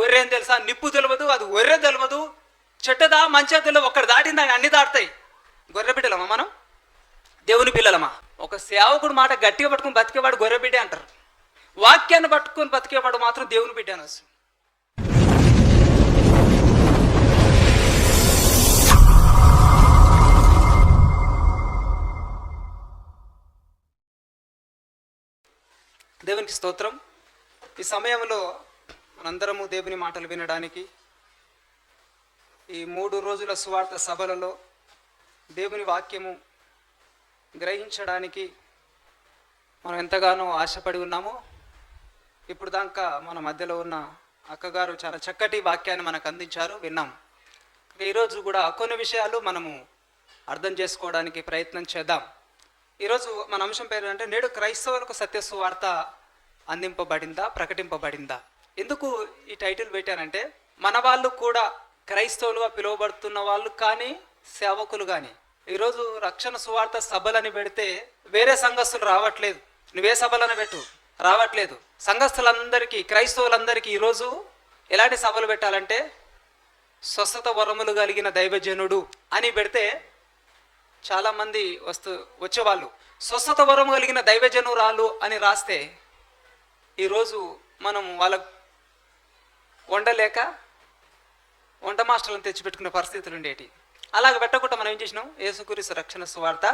గొర్రె తెలుసా? నిప్పు తెలియదు అది గొర్రె తెలియదు చెట్టదా మంచిగా తెలియదు ఒక్కడ దాటిందా అన్ని దాటుతాయి. గొర్రె బిడ్డలమా మనం? దేవుని పిల్లలమా? ఒక సేవకుడు మాట గట్టిగా పట్టుకుని బతికేవాడు గొర్రె బిడ్డే అంటారు. వాక్యాన్ని పట్టుకొని బతికేవాడు మాత్రం దేవుని బిడ్డ అనొచ్చు. దేవునికి స్తోత్రం. ఈ సమయంలో మనందరము దేవుని మాటలు వినడానికి ఈ మూడు రోజుల సువార్త సభలలో దేవుని వాక్యము గ్రహించడానికి మనం ఎంతగానో ఆశపడి ఉన్నామో ఇప్పుడు దాకా మన మధ్యలో ఉన్న అక్కగారు చాలా చక్కటి వాక్యాన్ని మనకు అందించారు విన్నాం. ఈరోజు కూడా కొన్ని విషయాలు మనము అర్థం చేసుకోవడానికి ప్రయత్నం చేద్దాం. ఈరోజు మన అంశం పేరు అంటే నేడు క్రైస్తవులకు సత్య సువార్త అందింపబడిందా ప్రకటింపబడిందా? ఎందుకు ఈ టైటిల్ పెట్టానంటే మన వాళ్ళు కూడా క్రైస్తవులుగా పిలువబడుతున్న వాళ్ళు కానీ సేవకులు కానీ ఈరోజు రక్షణ సువార్త సభలని పెడితే వేరే సంఘస్థులు రావట్లేదు. నువ్వే సభలను పెట్టు? రావట్లేదు. సంఘస్థులందరికీ క్రైస్తవులందరికీ ఈరోజు ఎలాంటి సభలు పెట్టాలంటే స్వస్థత వరములు కలిగిన దైవజనుడు అని పెడితే చాలామంది వస్తూ వచ్చేవాళ్ళు. స్వస్థత వరము కలిగిన దైవజనురాలు అని రాస్తే ఈరోజు మనం వాళ్ళ వండలేక వంట మాస్టర్లను తెచ్చిపెట్టుకునే పరిస్థితులు ఉండేటి అలాగ పెట్టకుండా మనం ఏం చేసినాం? యేసుకురిసు రక్షణ సువార్త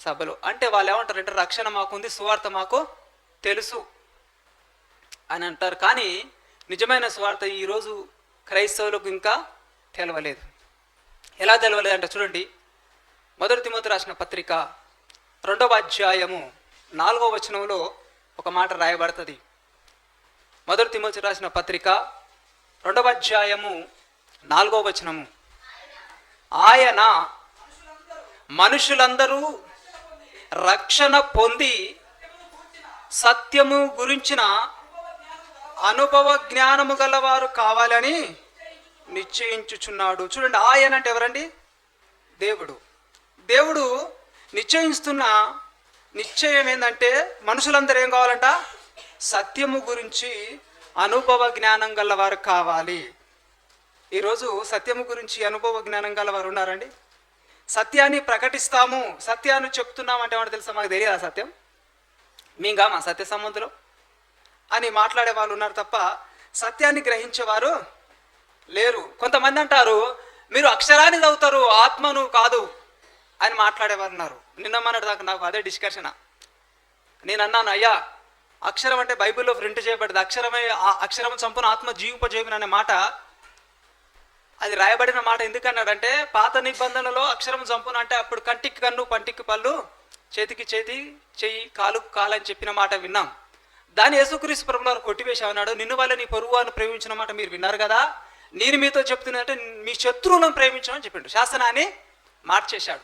సభలు. అంటే వాళ్ళు ఏమంటారంటే రక్షణ మాకుంది సువార్త మాకు తెలుసు అని అంటారు. కానీ నిజమైన సువార్త ఈరోజు క్రైస్తవులకు ఇంకా తెలవలేదు. ఎలా తెలవలేదు అంటే చూడండి మొదటి తిమోతి రాసిన పత్రిక రెండవ అధ్యాయము నాలుగవ వచనంలో ఒక మాట రాయబడుతుంది. మొదటి తిమోతి రాసిన పత్రిక రెండవ అధ్యాయము నాలుగవ వచనము. ఆయన మనుషులందరూ రక్షణ పొంది సత్యము గురించిన అనుభవ జ్ఞానము గలవారు కావాలని నిశ్చయించుచున్నాడు. చూడండి ఆయన అంటే ఎవరండి? దేవుడు. దేవుడు నిశ్చయిస్తున్న నిశ్చయం ఏంటంటే మనుషులందరూ ఏం కావాలంట? సత్యము గురించి అనుభవ జ్ఞానం గలవారు కావాలి. ఈరోజు సత్యము గురించి అనుభవ జ్ఞానం గలవారు ఉన్నారండి? సత్యాన్ని ప్రకటిస్తాము సత్యాన్ని చెప్తున్నాం అంటే ఏమంటే తెలుసా? మాకు తెలియదా సత్యం? మీగా మా సత్య సంబంధులు? అని మాట్లాడే వాళ్ళు ఉన్నారు తప్ప సత్యాన్ని గ్రహించేవారు లేరు. కొంతమంది అంటారు మీరు అక్షరాన్ని చదువుతారు ఆత్మను కాదు అని మాట్లాడేవారు ఉన్నారు. నిన్న మొన్నటి దాకా నాకు అదే డిస్కషన్ నేను అన్నాను అయ్యా అక్షరం అంటే బైబిల్లో ప్రింట్ చేయబడ్డది అక్షరమే ఆ అక్షరం చంపున ఆత్మ జీవింపజేయును అనే మాట. అది రాయబడిన మాట ఎందుకన్నాడంటే పాత నిబంధనలో అక్షరం చంపున అంటే అప్పుడు కంటికి కన్ను పంటికి పళ్ళు చేతికి చేతి చెయ్యి కాలు కాలు అని చెప్పిన మాట విన్నాం. దాని యేసుక్రీస్తు ప్రభులు వారు అన్నాడు. నిన్ను వల్ల నీ పొరుగు అని ప్రేమించిన మాట మీరు విన్నారు కదా. నేను మీతో చెప్తున్నట్టే మీ శత్రువులను ప్రేమించమని చెప్పిండు. శాసనాన్ని మార్చేశాడు.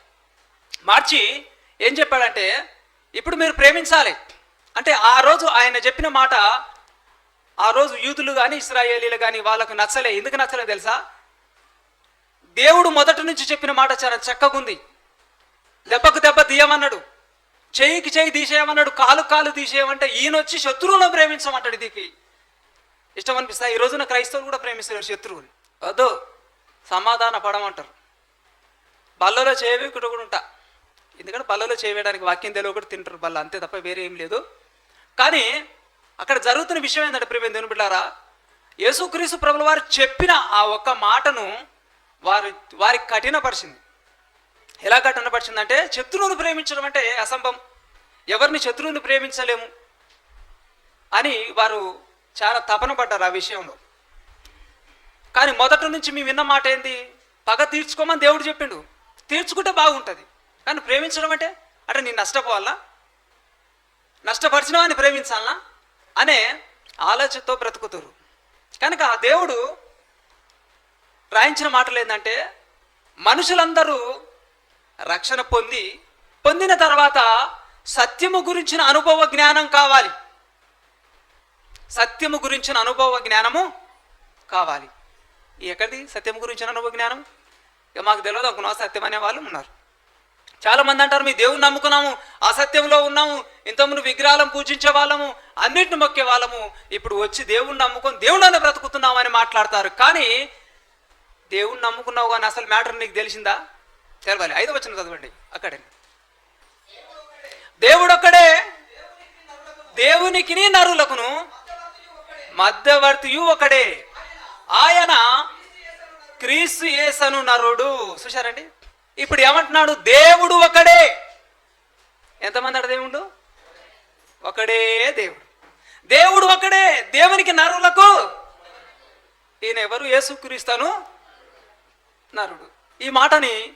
మార్చి ఏం చెప్పాడంటే ఇప్పుడు మీరు ప్రేమించాలి. అంటే ఆ రోజు ఆయన చెప్పిన మాట ఆ రోజు యూదులు కానీ ఇస్రాయేలీలు కానీ వాళ్ళకు నచ్చలే. ఎందుకు నచ్చలే తెలుసా? దేవుడు మొదటి నుంచి చెప్పిన మాట చాలా చక్కగుంది దెబ్బకు దెబ్బ తీయమన్నాడు. చేయికి చేయి తీసేయమన్నాడు. కాలు కాలు తీసేయమంటే ఈయన వచ్చి శత్రువులను ప్రేమించమంటాడు దీనికి. ఇష్టం అనిపిస్తా? ఈ రోజున క్రైస్తవులు కూడా ప్రేమిస్తారు శత్రువుని. వద్దు సమాధాన పడమంటారు. బల్లలో చేయవి కూడా ఉంటా. ఎందుకంటే బల్లలో చేయడానికి వాక్యం తెలియ తింటారు బల్ల. అంతే తప్ప వేరే ఏం లేదు. కానీ అక్కడ జరుగుతున్న విషయం ఏంటంటే ప్రేమ దేవుని బిడ్డారా యేసుక్రీస్తు ప్రభుల వారు చెప్పిన ఆ ఒక్క మాటను వారి వారికి కఠినపరిచింది. ఎలా కఠినపరిచిందంటే శత్రువును ప్రేమించడం అంటే అసంభవం. ఎవరిని శత్రువుని ప్రేమించలేము అని వారు చాలా తపన పడ్డారు ఆ విషయంలో. కానీ మొదటి నుంచి మేము విన్న మాట ఏంది? పగ తీర్చుకోమని దేవుడు చెప్పిండు. తీర్చుకుంటే బాగుంటుంది. కానీ ప్రేమించడం అంటే అంటే నేను నష్టపోవాలా? నష్టపరిచిన వాడిని ప్రేమించాలనా? అనే ఆలోచనతో బ్రతుకుతారు. కనుక ఆ దేవుడు రాయించిన మాటలు ఏంటంటే మనుషులందరూ రక్షణ పొంది పొందిన తర్వాత సత్యము గురించిన అనుభవ జ్ఞానం కావాలి. సత్యము గురించిన అనుభవ జ్ఞానము కావాలి. ఎక్కడిది? సత్యం గురించిన అనుభవ జ్ఞానం? ఇక మాకు తెలియదు ఒక సత్యం అనే వాళ్ళు ఉన్నారు. చాలా మంది అంటారు మీ దేవుని నమ్ముకున్నాము అసత్యంలో ఉన్నాము ఇంతకుముందు విగ్రహాలను పూజించే వాళ్ళము అన్నిటిని మొక్కే వాళ్ళము ఇప్పుడు వచ్చి దేవుణ్ణి నమ్ముకొని దేవుణ్ణి బ్రతుకుతున్నాము అని మాట్లాడతారు. కానీ దేవుణ్ణి నమ్ముకున్నావు కానీ అసలు మ్యాటర్ నీకు తెలిసిందా? తెలవాలి ఐదు వచ్చిన చదవండి. అక్కడే. దేవుడు ఒక్కడే దేవునికి నరులకును మధ్యవర్తియు ఒకడే. ఆయన క్రీస్తు యేసను నరుడు. చూశారండి? ఇప్పుడు ఏమంటున్నాడు? దేవుడు ఒకడే. ఎంతమంది అడ దేవుడు? ఒకడే దేవుడు. దేవుడు ఒకడే. దేవునికి నరులకు ఈయన ఎవరు? యేసుక్రీస్తాను నరుడు. ఈ మాటని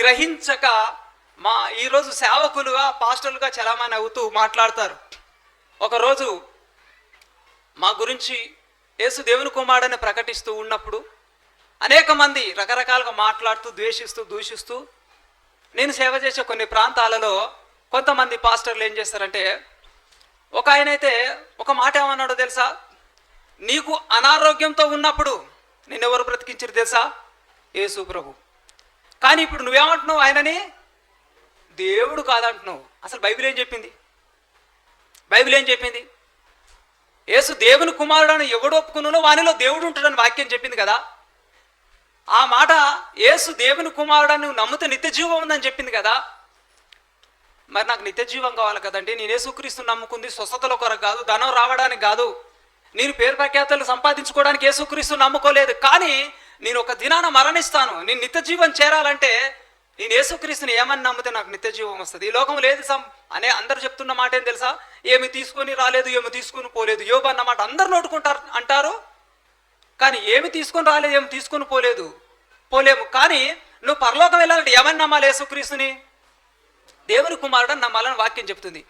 గ్రహించక మా ఈరోజు సేవకులుగా పాస్టర్లుగా చలామణి అవుతూ మాట్లాడతారు. ఒకరోజు మా గురించి యేసు దేవుని కుమారుడని ప్రకటిస్తూ ఉన్నప్పుడు అనేక మంది రకరకాలుగా మాట్లాడుతూ ద్వేషిస్తూ దూషిస్తూ నేను సేవ చేసే కొన్ని ప్రాంతాలలో కొంతమంది పాస్టర్లు ఏం చేస్తారంటే ఒక ఆయన అయితే ఒక మాట ఏమన్నాడో తెలుసా? నీకు అనారోగ్యంతో ఉన్నప్పుడు నిన్నెవరు బ్రతికించారు తెలుసా? యేసు ప్రభు. కానీ ఇప్పుడు నువ్వేమంటున్నావు ఆయనని? దేవుడు కాదంటున్నావు. అసలు బైబిల్ ఏం చెప్పింది? బైబిల్ ఏం చెప్పింది? యేసు దేవుని కుమారుడు అని ఎవడు ఒప్పుకున్నానో వానిలో దేవుడు ఉంటాడని వాక్యం చెప్పింది కదా. ఆ మాట యేసు దేవుని కుమారుడు నువ్వు నమ్మితే నిత్యజీవం ఉందని చెప్పింది కదా. మరి నాకు నిత్యజీవం కావాలి కదండి. నేను యేసుక్రీస్తు నమ్ముకుంది స్వస్థతల కొరకు కాదు ధనం రావడానికి కాదు. నేను పేరు ప్రఖ్యాతలు సంపాదించుకోవడానికి యేసుక్రీస్తు నమ్ముకోలేదు. కానీ నేను ఒక దినాన మరణిస్తాను. నేను నిత్యజీవం చేరాలంటే నేను యేసుక్రీస్తుని ఏమని నమ్మితే నాకు నిత్యజీవం వస్తుంది? ఈ లోకం లేదు సం అనే అందరు చెప్తున్న మాట ఏం తెలుసా? ఏమి తీసుకొని రాలేదు ఏమి తీసుకొని పోలేదు. యోబు అన్నమాట అందరు నోటుకుంటారు అంటారు. కానీ ఏమి తీసుకొని రాలేదు ఏమి తీసుకొని పోలేదు. పోలేము. కానీ నువ్వు పరలోకం వెళ్ళాలంటే ఏమని నమ్మాలి యేసుక్రీస్తుని? దేవుని కుమారుడు నమ్మాలని వాక్యం చెప్తుంది.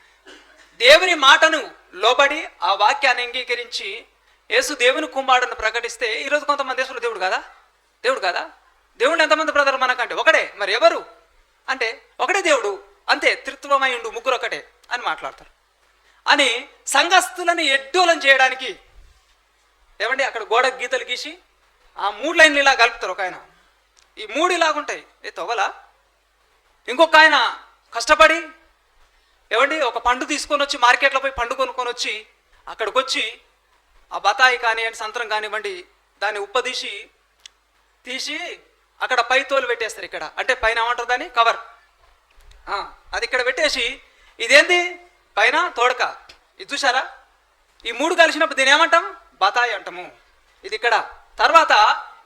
దేవుని మాటను లోబడి ఆ వాక్యాన్ని అంగీకరించి యేసు దేవుని కుమారుడును ప్రకటిస్తే ఈరోజు కొంతమంది దేశంలో దేవుడు కదా? దేవుడు కదా? దేవుడు ఎంతమంది బ్రదర్ మనకంటే? ఒకడే. మరి ఎవరు? అంటే ఒకటే దేవుడు. అంతే త్రిత్వమై ఉండు ముగ్గురు ఒకటే అని మాట్లాడతారు. అని సంఘస్థులను ఎడ్డోలం చేయడానికి ఏమండి అక్కడ గోడ గీతలు గీసి ఆ మూడు లైన్లు ఇలా కలుపుతారు ఒక ఆయన. ఈ మూడు ఇలాగుంటాయి ఏ తొగలా? ఇంకొక ఆయన కష్టపడి ఏమండి ఒక పండు తీసుకొని వచ్చి మార్కెట్లో పోయి పండు కొనుక్కొని వచ్చి అక్కడికి వచ్చి ఆ బతాయి కానివ్వండి సంతరం కానివ్వండి దాన్ని ఉప్పదీసి తీసి అక్కడ పై తోలు పెట్టేస్తారు ఇక్కడ. అంటే పైన ఏమంటారు దాన్ని? కవర్. అది ఇక్కడ పెట్టేసి ఇదేంది? పైన తోడక. ఇది చూసారా ఈ మూడు కలిసినప్పుడు దీని ఏమంటాం? బతాయి అంటాము. ఇది ఇక్కడ. తర్వాత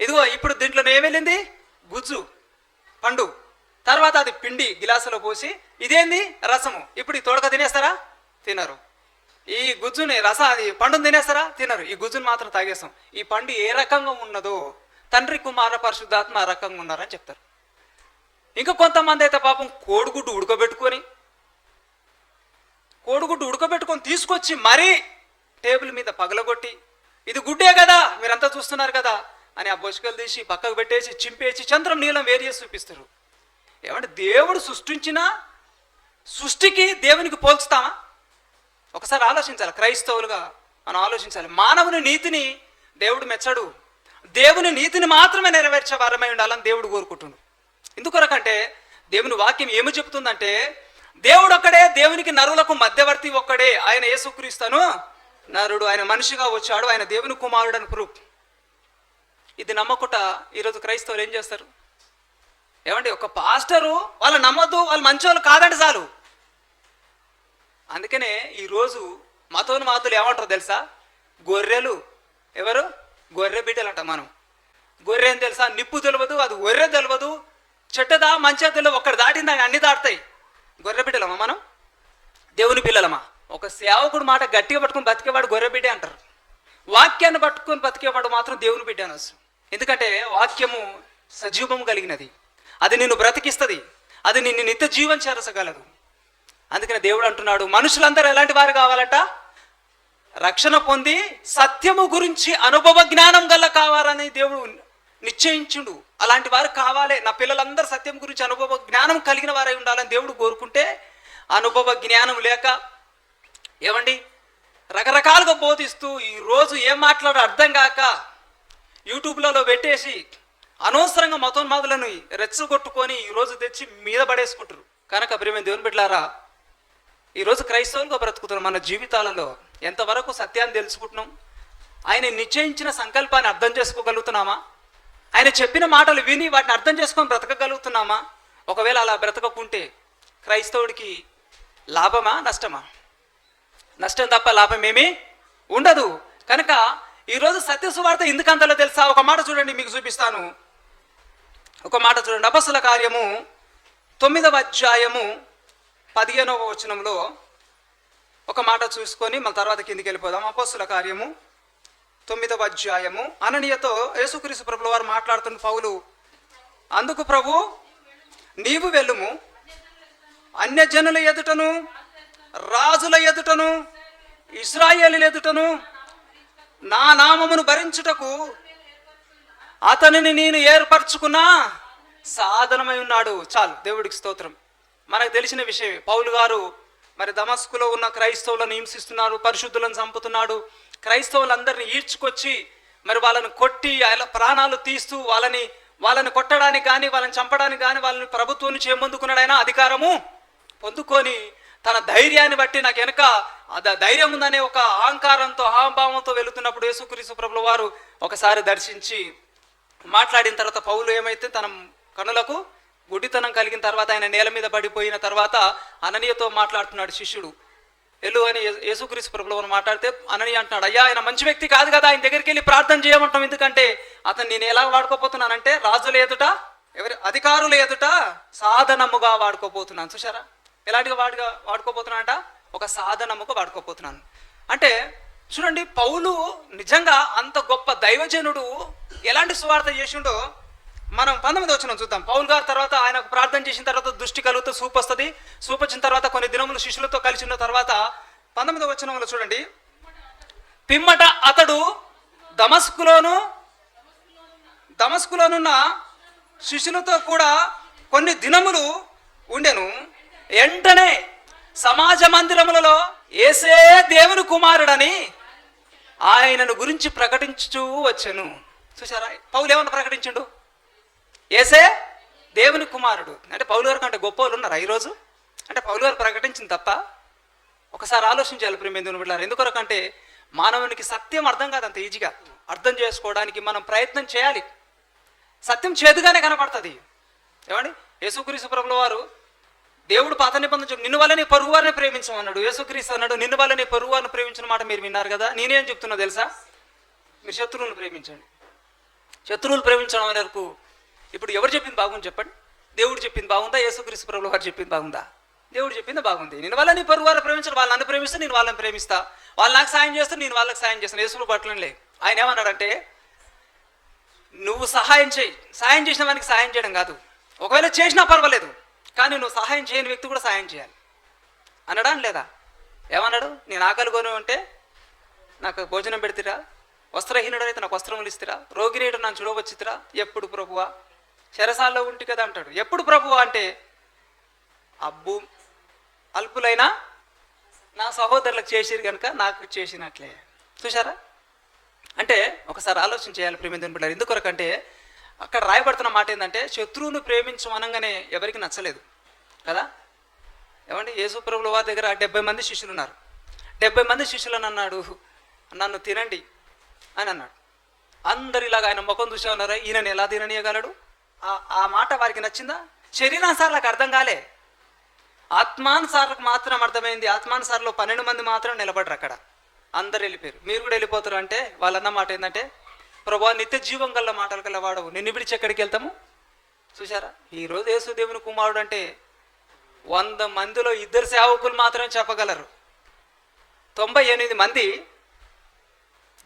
ఇదిగో ఇప్పుడు దీంట్లో ఏం వెళ్ళింది? గుజ్జు పండు. తర్వాత అది పిండి గిలాసులో పోసి ఇదేంది? రసము. ఇప్పుడు ఈ తోడక తినేస్తారా? తినరు. ఈ గుజ్జుని రస అది పండుని తినేస్తారా? తినరు. ఈ గుజ్జుని మాత్రం తాగేస్తాం. ఈ పండు ఏ రకంగా ఉన్నదో తండ్రి కుమార పరిశుద్ధాత్మ రకంగా ఉన్నారని చెప్తారు. ఇంకా కొంతమంది అయితే పాపం కోడిగుడ్డు ఉడకబెట్టుకొని కోడిగుడ్డు ఉడకబెట్టుకొని తీసుకొచ్చి మరీ టేబుల్ మీద పగలగొట్టి ఇది గుడ్డే కదా మీరంతా చూస్తున్నారు కదా అని ఆ బొసుకలు తీసి పక్కకు పెట్టేసి చింపేసి చంద్రం నీలం వేరియస్ చూపిస్తారు. ఏమంటే దేవుడు సృష్టించిన సృష్టికి దేవునికి పోల్చుతామా? ఒకసారి ఆలోచించాలి క్రైస్తవులుగా మనం ఆలోచించాలి. మానవుని నీతిని దేవుడు మెచ్చడు. దేవుని నీతిని మాత్రమే నెరవేర్చే వారమై ఉండాలని దేవుడు కోరుకుంటున్నాడు. ఎందుకొరకంటే దేవుని వాక్యం ఏమి చెబుతుందంటే దేవుడు ఒక్కడే దేవునికి నరులకు మధ్యవర్తి ఒక్కడే ఆయన యేసుక్రీస్తను నరుడు ఆయన మనిషిగా వచ్చాడు ఆయన దేవుని కుమారుడు అని ప్రూఫ్. ఇది నమ్మకుట ఈరోజు క్రైస్తవులు ఏం చేస్తారు? ఏమండి ఒక పాస్టరు వాళ్ళు నమ్మద్దు వాళ్ళు మంచోళ్ళు కాదండి చాలు. అందుకనే ఈరోజు మతోని మాతులు ఏమంటారు తెలుసా? గొర్రెలు. ఎవరు? గొర్రె బిడ్డలు అంట మనం. గొర్రె అని తెలుసా? నిప్పు తెలియదు అది గొర్రె తెలియదు చెట్టదా మంచిగా తెలియదు ఒక్కటి దాటింది అన్ని దాటుతాయి. గొర్రె బిడ్డలమా మనం? దేవుని పిల్లలమా? ఒక సేవకుడు మాట గట్టిగా పట్టుకుని బతికేవాడు గొర్రెబిడ్డే అంటారు. వాక్యాన్ని పట్టుకొని బతికేవాడు మాత్రం దేవుని బిడ్డ అనొచ్చు ఎందుకంటే వాక్యము సజీవము కలిగినది. అది నిన్ను బ్రతికిస్తుంది. అది నిన్ను నిత్య జీవం చేరసగలదు. అందుకని దేవుడు అంటున్నాడు మనుషులందరూ ఎలాంటి వారు కావాలట? రక్షణ పొంది సత్యము గురించి అనుభవ జ్ఞానం గల్ల కావాలని దేవుడు నిశ్చయించుడు. అలాంటి వారు కావాలి. నా పిల్లలందరూ సత్యం గురించి అనుభవ జ్ఞానం కలిగిన వారై ఉండాలని దేవుడు కోరుకుంటే అనుభవ జ్ఞానం లేక ఏమండి? రకరకాలుగా బోధిస్తూ ఈరోజు ఏం మాట్లాడో అర్థం కాక యూట్యూబ్లలో పెట్టేసి అనవసరంగా మతోన్మాదులను రెచ్చగొట్టుకొని ఈరోజు తెచ్చి మీద పడేసుకుంటారు కనుక ప్రేమ దేవుని బిడ్డలారా ఈరోజు క్రైస్తవులుగా బ్రతుకుతున్నాం మన జీవితాలలో ఎంతవరకు సత్యాన్ని తెలుసుకుంటున్నాం? ఆయన నిశ్చయించిన సంకల్పాన్ని అర్థం చేసుకోగలుగుతున్నామా? ఆయన చెప్పిన మాటలు విని వాటిని అర్థం చేసుకొని బ్రతకగలుగుతున్నామా? ఒకవేళ అలా బ్రతకకుంటే క్రైస్తవుడికి లాభమా నష్టమా? నష్టం తప్ప లాభం ఏమీ ఉండదు. కనుక ఈరోజు సత్యసువార్త ఎందుకంతలో తెలుసా? ఒక మాట చూడండి మీకు చూపిస్తాను. ఒక మాట చూడండి. అపసుల కార్యము తొమ్మిదవ అధ్యాయము పదిహేనవ వచనంలో ఒక మాట చూసుకొని మన తర్వాత కిందికి వెళ్ళిపోదాం. అపస్సుల కార్యము తొమ్మిదవ అధ్యాయము. అననీయతో యేసుక్రీస్తు ప్రభుల వారు మాట్లాడుతున్న పౌలు అందుకు ప్రభు నీవు వెళ్ళుము. అన్యజనుల ఎదుటను రాజుల ఎదుటను ఇస్రాయేలీల ఎదుటను నా నామమును భరించుటకు అతనిని నేను ఏర్పరచుకున్నా సాధనమై ఉన్నాడు. చాలు దేవుడికి స్తోత్రం. మనకు తెలిసిన విషయమే. పౌలు గారు మరి దమస్కులో ఉన్న క్రైస్తవులను హింసిస్తున్నాడు పరిశుద్ధులను చంపుతున్నాడు. క్రైస్తవులందరినీ ఈడ్చుకొచ్చి మరి వాళ్ళని కొట్టి అలా ప్రాణాలు తీస్తూ వాళ్ళని వాళ్ళని కొట్టడానికి కానీ వాళ్ళని చంపడానికి కానీ వాళ్ళని ప్రభుత్వం నుంచి ఏం అధికారము పొందుకొని తన ధైర్యాన్ని బట్టి నాకు వెనక ధైర్యం ఉందనే ఒక అహంకారంతో అహంభావంతో వెళుతున్నప్పుడు యేసుక్రీసు ప్రభుల వారు ఒకసారి దర్శించి మాట్లాడిన తర్వాత పౌలు ఏమైతే తన కనులకు గుడ్డితనం కలిగిన తర్వాత ఆయన నేల మీద పడిపోయిన తర్వాత అననీయతో మాట్లాడుతున్నాడు శిష్యుడు. ఎల్లు అని యేసు- యేసుక్రీస్తు ప్రభులు మాట్లాడితే అనని అంటున్నాడు అయ్యా ఆయన మంచి వ్యక్తి కాదు కదా ఆయన దగ్గరికి వెళ్ళి ప్రార్థన చేయమంటాం ఎందుకంటే అతను నేను ఎలా వాడుకోపోతున్నానంటే రాజుల ఎదుట ఎవరి అధికారుల ఎదుట సాధనముగా వాడుకోపోతున్నాను చూసారా ఎలాంటిగా వాడుగా వాడుకోపోతున్నానంట ఒక సాధనముగా వాడుకోపోతున్నాను అంటే చూడండి పౌలు నిజంగా అంత గొప్ప దైవజనుడు ఎలాంటి సువార్త చేసిండో మనం పంతొమ్మిది వచ్చిన చూద్దాం. పౌల్ గారు తర్వాత ఆయన ప్రార్థన చేసిన తర్వాత దృష్టి కలుగుతూ సూప్ వస్తుంది సూప్ వచ్చిన తర్వాత కొన్ని దినములు శిష్యులతో కలిసి ఉన్న తర్వాత పంతొమ్మిది వచనంలో చూడండి. పిమ్మట అతడు దమస్కులోను దమస్కులోనున్న శిష్యులతో కూడా కొన్ని దినములు ఉండెను. వెంటనే సమాజ మందిరములలో ఏసే దేవుని కుమారుడని ఆయనను గురించి ప్రకటించుచూ వచ్చాను. చూసారా పౌలు ఏమన్నా ప్రకటించండు? ఏసే దేవుని కుమారుడు. అంటే పౌలు గారు కంటే గొప్ప వాళ్ళు ఉన్నారు ఈరోజు? అంటే పౌలు గారు ప్రకటించింది తప్ప ఒకసారి ఆలోచించాలి ప్రేమేందుని బిడ్డారు ఎందుకొరకంటే మానవునికి సత్యం అర్థం కాదు అంత ఈజీగా. అర్థం చేసుకోవడానికి మనం ప్రయత్నం చేయాలి. సత్యం చేదుగానే కనపడుతుంది. ఏమండి? యేసుక్రీసు ప్రభుల వారు దేవుడు పాత నిబంధన నిన్ను వల్లనే పొరుగు వారిని ప్రేమించమన్నాడు యేసుక్రీస్తు అన్నాడు నిన్ను వల్లనే పొరుగు వారిని ప్రేమించిన మాట మీరు విన్నారు కదా? నేనేం చెప్తున్నా తెలుసా? మీరు శత్రువులను ప్రేమించండి. శత్రువులు ప్రేమించడం వరకు ఇప్పుడు ఎవరు చెప్పింది బాగుంది చెప్పండి? దేవుడు చెప్పింది బాగుందా? యేసుక్రీస్తు ప్రభుల వారు చెప్పింది బాగుందా? దేవుడు చెప్పింది బాగుంది. నేను వాళ్ళని పొరుగు వారిని ప్రేమించడం వాళ్ళు నన్ను ప్రేమిస్తే నేను వాళ్ళని ప్రేమిస్తా. వాళ్ళు నాకు సాయం చేస్తే నేను వాళ్ళకి సాయం చేస్తాను. యేసులు పట్లలే ఆయన ఏమన్నాడంటే నువ్వు సహాయం చేయి. సాయం చేసిన వానికి సాయం చేయడం కాదు. ఒకవేళ చేసినా పర్వాలేదు. కానీ నువ్వు సహాయం చేయని వ్యక్తి కూడా సహాయం చేయాలి. అన్నాడా లేదా? ఏమన్నాడు? నేను ఆకలి కొని ఉంటే నాకు భోజనం పెడతారా వస్త్రహీనుడైతే నాకు వస్త్రములు ఇస్తారా రోగినేడు నన్ను చూడవచ్చిరా ఎప్పుడు ప్రభువా? చెరసాల్లో ఉంటి కదా అంటాడు. ఎప్పుడు ప్రభువా అంటే అబ్బు అల్పులైనా నా సహోదరులకు చేసిరు కనుక నాకు చేసినట్లే. చూసారా అంటే ఒకసారి ఆలోచన చేయాలి ప్రేమించిన బిడ్డలు. ఎందుకొరకంటే అక్కడ రాయబడుతున్న మాట ఏంటంటే శత్రువును ప్రేమించమనగానే ఎవరికి నచ్చలేదు. కదా? ఏమండి? యేసు ప్రభుల వారి దగ్గర డెబ్బై మంది శిష్యులు ఉన్నారు డెబ్బై మంది శిష్యులను అన్నాడు నన్ను తినండి అని అన్నాడు. అందరిలాగా ఆయన ముఖం చూసా ఉన్నారా? ఈయనని ఎలా తిననీయగలడు? ఆ- మాట వారికి నచ్చిందా? శరీరానుసార్లకు అర్థం కాలే. ఆత్మానుసార్లకు మాత్రం అర్థమైంది. ఆత్మానుసార్లో పన్నెండు మంది మాత్రం నిలబడరు అక్కడ. అందరు వెళ్ళిపోయారు. మీరు కూడా వెళ్ళిపోతారు అంటే వాళ్ళన్న మాట ఏంటంటే ప్రభా నిత్య జీవం గల్ల మాటలు గలవాడవు. నిన్ను విడిచి ఎక్కడికి వెళ్తాము? చూసారా ఈరోజు యేసుదేవుని కుమారుడు అంటే వంద మందిలో ఇద్దరు సేవకులు మాత్రమే చెప్పగలరు. తొంభై ఎనిమిది మంది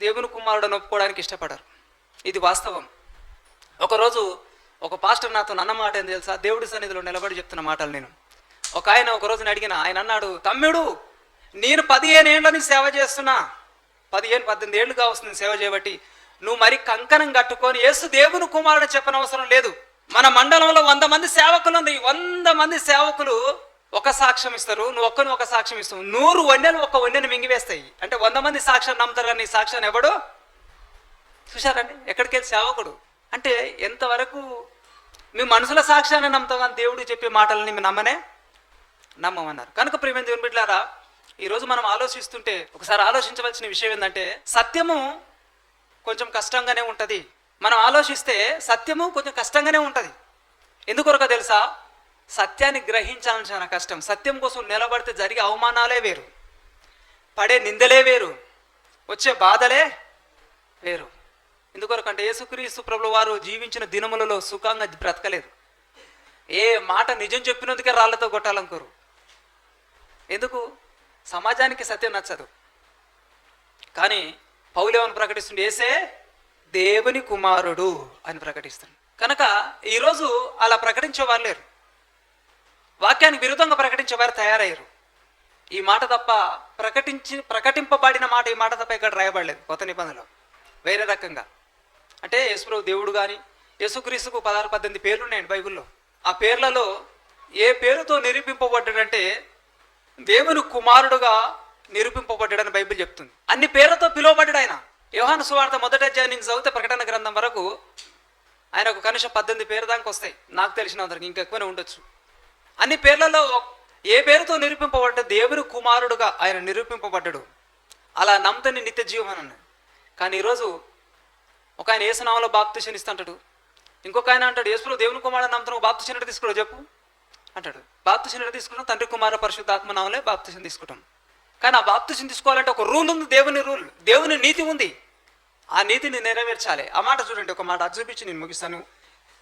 దేవుని కుమారుడు ఒప్పుకోవడానికి ఇష్టపడరు. ఇది వాస్తవం. ఒకరోజు ఒక పాస్టర్ నాతో అన్న మాట ఏం తెలుసా? దేవుడి సన్నిధిలో నిలబడి చెప్తున్న మాటలు నేను. ఒక ఆయన ఒకరోజు అడిగిన ఆయన అన్నాడు తమ్ముడు నేను పదిహేను ఏళ్ళ నుంచి సేవ చేస్తున్నా. పదిహేను పద్దెనిమిది ఏళ్ళు కావస్తుంది సేవ చేయబట్టి. నువ్వు మరి కంకణం కట్టుకొని యేసు దేవుని కుమారుడు చెప్పనవసరం లేదు. మన మండలంలో వంద మంది సేవకులు ఉంది. వంద మంది సేవకులు ఒక సాక్ష్యం ఇస్తారు. నువ్వు ఒక్కను ఒక సాక్ష్యం ఇస్తావు. నూరు వన్నెలు ఒక వన్నెను మింగివేస్తాయి. అంటే వంద మంది సాక్ష్యం నమ్ముతారు కానీ నీ సాక్ష్యాన్ని ఎవడు? చూశారండి? ఎక్కడికి వెళ్ళి సేవకుడు? అంటే ఎంతవరకు మీ మనసుల సాక్ష్యాన్ని నమ్ముతాం అని దేవుడు చెప్పే మాటలని మీ నమ్మనే నమ్మమన్నారు. కనుక ప్రేమ దేవుని బిడ్డారా ఈరోజు మనం ఆలోచిస్తుంటే ఒకసారి ఆలోచించవలసిన విషయం ఏంటంటే సత్యము కొంచెం కష్టంగానే ఉంటుంది. మనం ఆలోచిస్తే సత్యము కొంచెం కష్టంగానే ఉంటుంది. ఎందుకొరక తెలుసా? సత్యాన్ని గ్రహించాలని చాలా కష్టం. సత్యం కోసం నిలబడితే జరిగే అవమానాలే వేరు. పడే నిందలే వేరు. వచ్చే బాధలే వేరు. ఎందుకొరకంటే యేసుక్రీస్తు ప్రభులు వారు జీవించిన దినములలో సుఖంగా బ్రతకలేదు. ఏ మాట నిజం చెప్పినందుకే రాళ్ళతో కొట్టాలనుకోరు. ఎందుకు? సమాజానికి సత్యం నచ్చదు. కానీ పౌలేమని ప్రకటిస్తుండే? ఏసే దేవుని కుమారుడు అని ప్రకటిస్తుంది కనుక ఈరోజు అలా ప్రకటించేవారు లేరు. వాక్యానికి విరుద్ధంగా ప్రకటించేవారు తయారయ్యారు. ఈ మాట తప్ప ప్రకటించి ప్రకటింపబడిన మాట ఈ మాట తప్ప ఇక్కడ రాయబడలేదు. కొత్త నిబంధనలో. వేరే రకంగా. అంటే యేసుప్రభు దేవుడు కానీ యేసుక్రీస్తుకు పదహారు పద్దెనిమిది పేర్లు ఉన్నాయండి బైబిల్లో. ఆ పేర్లలో ఏ పేరుతో నిరూపింపబడ్డాడంటే దేవుని కుమారుడుగా నిరూపింపబడ్డాడని బైబిల్ చెప్తుంది. అన్ని పేర్లతో పిలువబడ్డాడు ఆయన. యోహాను సువార్త మొదట అధ్యాయం నుంచి చదివితే ప్రకటన గ్రంథం వరకు ఆయనకు కనీసం పద్దెనిమిది పేరు దాకా వస్తాయి. నాకు తెలిసిన ఇంకా ఎక్కువనే ఉండొచ్చు. అన్ని పేర్లలో ఏ పేరుతో నిరూపింపబడ్డ దేవుని కుమారుడుగా ఆయన నిరూపింపబడ్డాడు. అలా నమ్ముతని నిత్య జీవం కానీ ఈరోజు ఒక ఆయన ఏసునామలో బాప్తిషన్ ఇస్తుంటాడు. ఇంకొక ఆయన అంటాడు యేసులో దేవుని కుమారుడు నమ్ముతాను బాప్తిషన్ ఎట్లా తీసుకున్నావు? చెప్పు. అంటాడు. బాప్తిషన్ ఎట్లా తీసుకుంటాం తండ్రి కుమార పరిశుద్ధ ఆత్మనామలే బాప్తిషన్ తీసుకుంటాం. కానీ ఆ బాప్తిషన్ తీసుకోవాలంటే ఒక రూల్ ఉంది దేవుని రూల్ దేవుని నీతి ఉంది. ఆ నీతిని నెరవేర్చాలి. ఆ మాట చూడండి ఒక మాట అది చూపించి నేను ముగిస్తాను.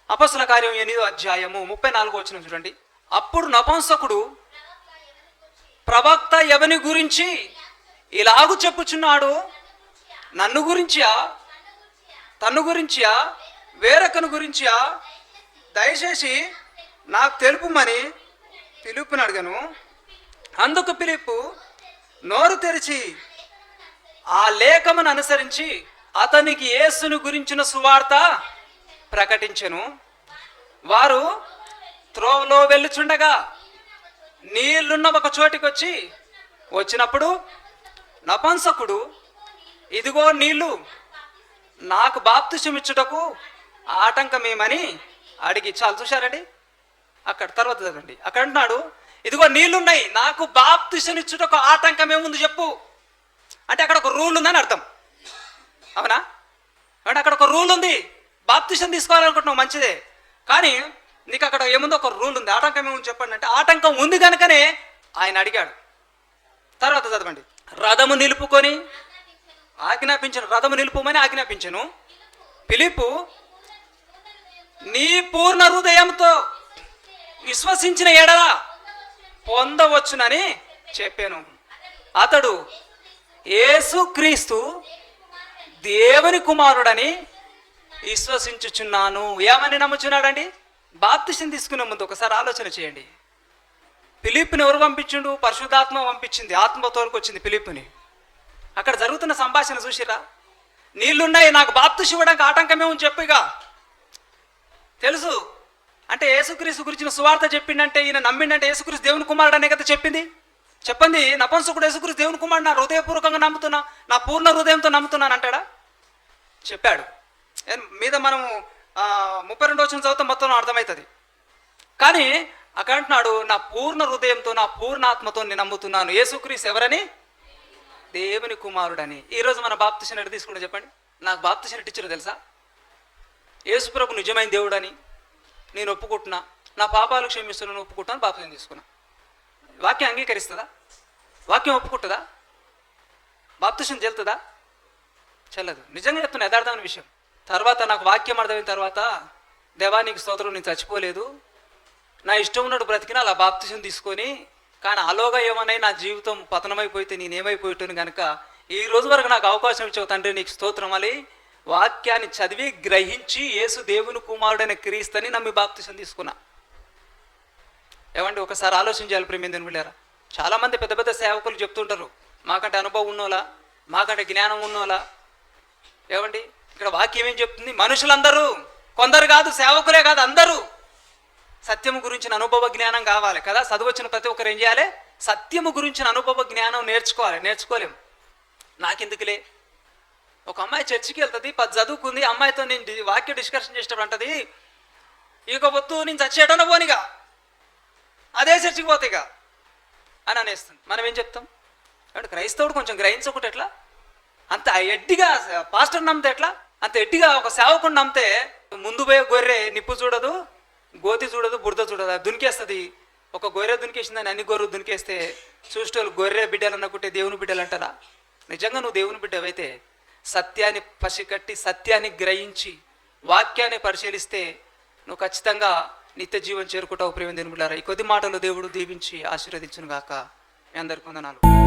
అపస్సుల కార్యం ఎనిమిదో అధ్యాయము ముప్పై నాలుగో వచ్చిన చూడండి. అప్పుడు నపంసకుడు ప్రవక్త ఎవని గురించి ఇలాగు చెప్పుచున్నాడు? నన్ను గురించా? తన్ను గురించా? వేరొకను గురించా? దయచేసి నాకు తెలుపుమని పిలుపుని అడిగాను. అందుకు పిలుపు నోరు తెరిచి ఆ లేఖమును అనుసరించి అతనికి యేసును గురించిన సువార్త ప్రకటించెను. వారు త్రోవలో వెళ్ళుచుండగా నీళ్ళున్న ఒక చోటికి వచ్చి వచ్చినప్పుడు నపంసకుడు ఇదిగో నీళ్ళు నాకు బాప్తిసం ఇచ్చుటకు ఆటంకమేమని అడిగి చాలు చూశారండి? అక్కడ తర్వాత చదవండి. అక్కడ అంటున్నాడు ఇదిగో నీళ్ళున్నాయి. నాకు బాప్తిసనిచ్చుట ఒక ఆటంకం ఏముంది చెప్పు. అంటే అక్కడ ఒక రూల్ ఉందని అర్థం. అవునా? అంటే అక్కడ ఒక రూల్ ఉంది. బాప్తిసం తీసుకోవాలనుకుంటున్నావు మంచిదే. కానీ నీకు అక్కడ ఏముందో? ఒక రూల్ ఉంది. ఆటంకం ఏముంది చెప్పండి అంటే ఆటంకం ఉంది కనుకనే ఆయన అడిగాడు. తర్వాత చదవండి. రథము నిలుపుకొని ఆజ్ఞాపించను. రథము నిలుపుమని ఆజ్ఞాపించను. పిలుపు నీ పూర్ణ హృదయంతో విశ్వసించిన ఎడల పొందవచ్చునని చెప్పాను. అతడు ఏసుక్రీస్తు దేవుని కుమారుడని విశ్వసించుచున్నాను. ఏమని నమ్ముచున్నాడండి? బాప్తిసం తీసుకునే ముందు ఒకసారి ఆలోచన చేయండి. పిలిప్ని ఎవరు పంపించిండు? పరిశుద్ధాత్మ పంపించింది. ఆత్మ తోలుకొచ్చింది పిలిప్ని అక్కడ జరుగుతున్న సంభాషణ చూసిరా? నీళ్ళున్నాయి నాకు బాప్తిసం ఇవ్వడానికి ఆటంకమే ఉంది చెప్పిగా తెలుసు అంటే యేసుక్రీస్తు గురించిన సువార్త చెప్పిండంటే ఈయన నమ్మిండంటే యేసుక్రీస్తు దేవుని కుమారుడు అనే కదా చెప్పింది? చెప్పండి నపంసకుడు యేసుక్రీస్తు దేవుని కుమారుడు నా హృదయపూర్వకంగా నమ్ముతున్నా నా పూర్ణ హృదయంతో నమ్ముతున్నాను అంటాడా? చెప్పాడు. ఏం మీద మనము ముప్పై రెండు వచ్చిన చదువుతాం మొత్తం అర్థమవుతుంది. కానీ అక్కడ అంటున్నాడు నా పూర్ణ హృదయంతో నా పూర్ణాత్మతో నేను నమ్ముతున్నాను. యేసుక్రీస్తు ఎవరని? దేవుని కుమారుడని. ఈరోజు మన బాప్తిషన్ తీసుకుంటే చెప్పండి? నాకు బాప్తిషన్ ఎట్టు తెలుసా? యేసుప్రభు నిజమైన దేవుడని. నేను ఒప్పుకుంటున్నా. నా పాపాలు క్షమిస్తున్నాను ఒప్పుకుంటాను బాప్తిసం తీసుకున్నా. వాక్యం అంగీకరిస్తుందా? వాక్యం ఒప్పుకుంటుందా? బాప్తిసం చెల్తుందా చెల్లదు నిజంగా చెప్తున్నా యథార్థమైన విషయం. తర్వాత నాకు వాక్యం అర్థమైన తర్వాత దేవా నీకు స్తోత్రం నేను చచ్చిపోలేదు. నా ఇష్టం ఉన్నట్టు బ్రతికిన అలా బాప్తిసం తీసుకొని కానీ అలోగా ఏమన్నా నా జీవితం పతనమైపోతే నేనేమైపోయిటాను కనుక ఈ రోజు వరకు నాకు అవకాశం ఇచ్చావు తండ్రి నీకు స్తోత్రం అని వాక్యాన్ని చదివి గ్రహించి యేసు దేవుని కుమారుడైన క్రీస్తని నమ్మి బాప్తిసం తీసుకున్నా. ఏమండి ఒకసారి ఆలోచించాలి ప్రేమేందని వెళ్ళారా చాలామంది పెద్ద పెద్ద సేవకులు చెప్తుంటారు మాకంటే అనుభవం ఉన్నోలా మాకంటే జ్ఞానం ఉన్నోలా ఏమండి ఇక్కడ వాక్యం ఏం చెప్తుంది? మనుషులందరూ కొందరు కాదు సేవకులే కాదు అందరూ సత్యం గురించిన అనుభవ జ్ఞానం కావాలి కదా? చదువచ్చిన ప్రతి ఒక్కరు ఏం చేయాలి? సత్యము గురించిన అనుభవ జ్ఞానం నేర్చుకోవాలి. నేర్చుకోలేం. నాకెందుకులే? ఒక అమ్మాయి చర్చికి వెళ్తుంది పది చదువుకుంది అమ్మాయితో నేను వాక్య డిస్కషన్ చేసేటప్పుడు అంటది ఇక వద్దు నేను చచ్చేటన పోనిగా అదే చర్చికి పోతే ఇక అని అనేస్తుంది. మనం ఏం చెప్తాం? అంటే క్రైస్తవుడు కొంచెం గ్రహించకుండా ఎట్లా? అంత ఎడ్డిగా పాస్టర్ నమ్మితే ఎట్లా? అంత ఎడ్డిగా ఒక సేవకుని నమ్మితే ముందు పోయే గొర్రె నిప్పు చూడదు గోతి చూడదు బురద చూడదు అది దునికేస్తుంది. ఒక గొర్రె దునికేసిందని అన్ని గొర్రెలు దునికేస్తే చూసేటోళ్ళు గొర్రె బిడ్డలు అనుకుంటే దేవుని బిడ్డలు అంటారా? నిజంగా నువ్వు దేవుని బిడ్డవైతే సత్యాన్ని పసికట్టి సత్యాన్ని గ్రహించి వాక్యాన్ని పరిశీలిస్తే నువ్వు ఖచ్చితంగా నిత్య జీవం చేరుకుంటావు ప్రేమ దేవుని ఈ కొద్ది మాటలు దేవుడు దీవించి ఆశీర్వదించును గాక మీ అందరికి వందనాలు.